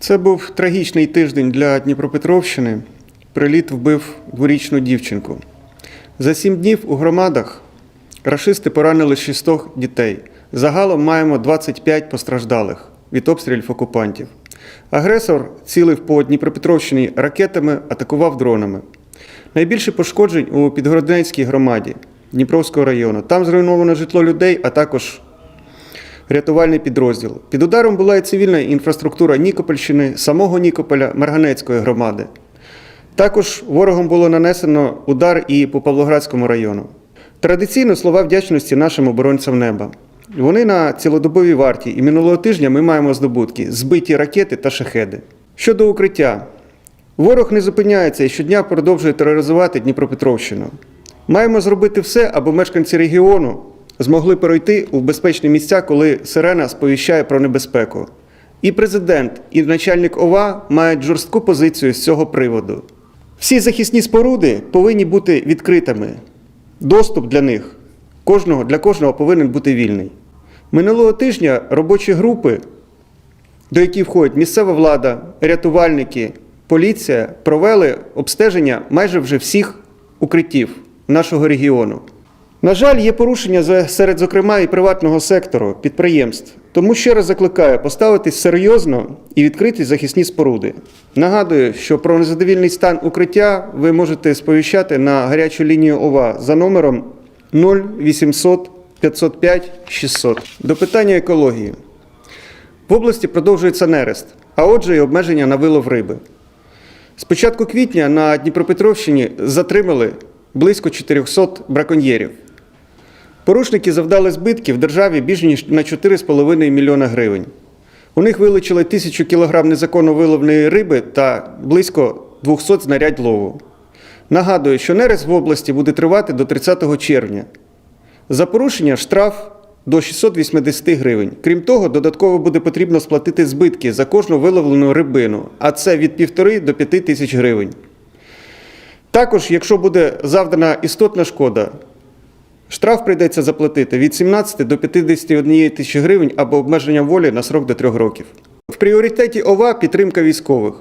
Це був трагічний тиждень для Дніпропетровщини. Приліт вбив дворічну дівчинку. За сім днів у громадах рашисти поранили 600 дітей. Загалом маємо 25 постраждалих від обстрілів окупантів. Агресор цілив по Дніпропетровщині ракетами, атакував дронами. Найбільше пошкоджень у Підгородненській громаді Дніпровського району. Там зруйновано житло людей, а також рятувальний підрозділ. Під ударом була і цивільна інфраструктура Нікопольщини, самого Нікополя, Марганецької громади. Також ворогом було нанесено удар і по Павлоградському району. Традиційно слова вдячності нашим оборонцям неба. Вони на цілодобовій варті, і минулого тижня ми маємо здобутки збиті ракети та шахеди. Щодо укриття, ворог не зупиняється і щодня продовжує тероризувати Дніпропетровщину. Маємо зробити все, аби мешканці регіону змогли перейти у безпечні місця, коли сирена сповіщає про небезпеку. І президент, і начальник ОВА мають жорстку позицію з цього приводу. Всі захисні споруди повинні бути відкритими. Доступ для них кожного, для кожного повинен бути вільний. Минулого тижня робочі групи, до яких входять місцева влада, рятувальники, поліція, провели обстеження майже вже всіх укриттів нашого регіону. На жаль, є порушення серед, зокрема, і приватного сектору, підприємств. Тому ще раз закликаю поставитись серйозно і відкриті захисні споруди. Нагадую, що про незадовільний стан укриття ви можете сповіщати на гарячу лінію ОВА за номером 0800 505 600. До питання екології. В області продовжується нерест, а отже, і обмеження на вилов риби. З початку квітня на Дніпропетровщині затримали близько 400 браконьєрів. Порушники завдали збитків державі більш ніж на 4,5 мільйона гривень. У них вилучили тисячу кілограм незаконно виловленої риби та близько 200 знарядь лову. Нагадую, що нерест в області буде тривати до 30 червня. За порушення штраф до 680 гривень. Крім того, додатково буде потрібно сплатити збитки за кожну виловлену рибину, а це від 1,5 до 5 тисяч гривень. Також, якщо буде завдана істотна шкода, штраф прийдеться заплатити від 17 до 51 тисячі гривень або обмеження волі на срок до 3 років. В пріоритеті ОВА підтримка військових.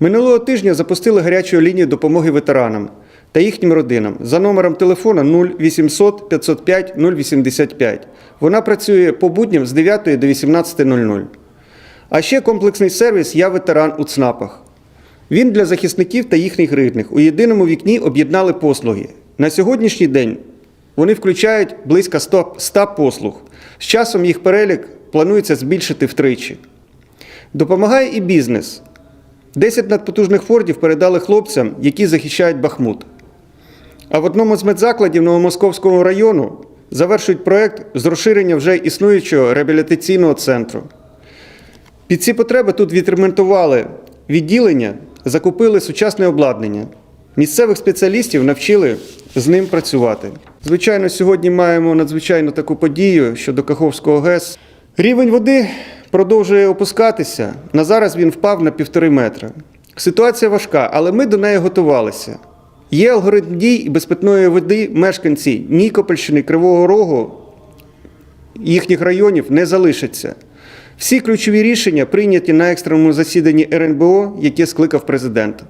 Минулого тижня запустили гарячу лінію допомоги ветеранам та їхнім родинам за номером телефона 0800 505 085. Вона працює по будням з 9 до 18.00. А ще комплексний сервіс Я ветеран у ЦНАПах. Він для захисників та їхніх рідних. У єдиному вікні об'єднали послуги. На сьогоднішній день вони включають близько 100 100 послуг. З часом їх перелік планується збільшити втричі. Допомагає і бізнес. 10 надпотужних фордів передали хлопцям, які захищають Бахмут. А в одному з медзакладів Новомосковського району завершують проект з розширення вже існуючого реабілітаційного центру. Під ці потреби тут відремонтували відділення, закупили сучасне обладнання. Місцевих спеціалістів навчили з ним працювати. Звичайно, сьогодні маємо надзвичайно таку подію щодо Каховського ГЕС. Рівень води продовжує опускатися. На зараз він впав на півтори метра. Ситуація важка, але ми до неї готувалися. Є алгоритм дій і без води мешканці Нікопольщини, Кривого Рогу їхніх районів не залишиться. Всі ключові рішення прийняті на екстреному засіданні РНБО, яке скликав президент.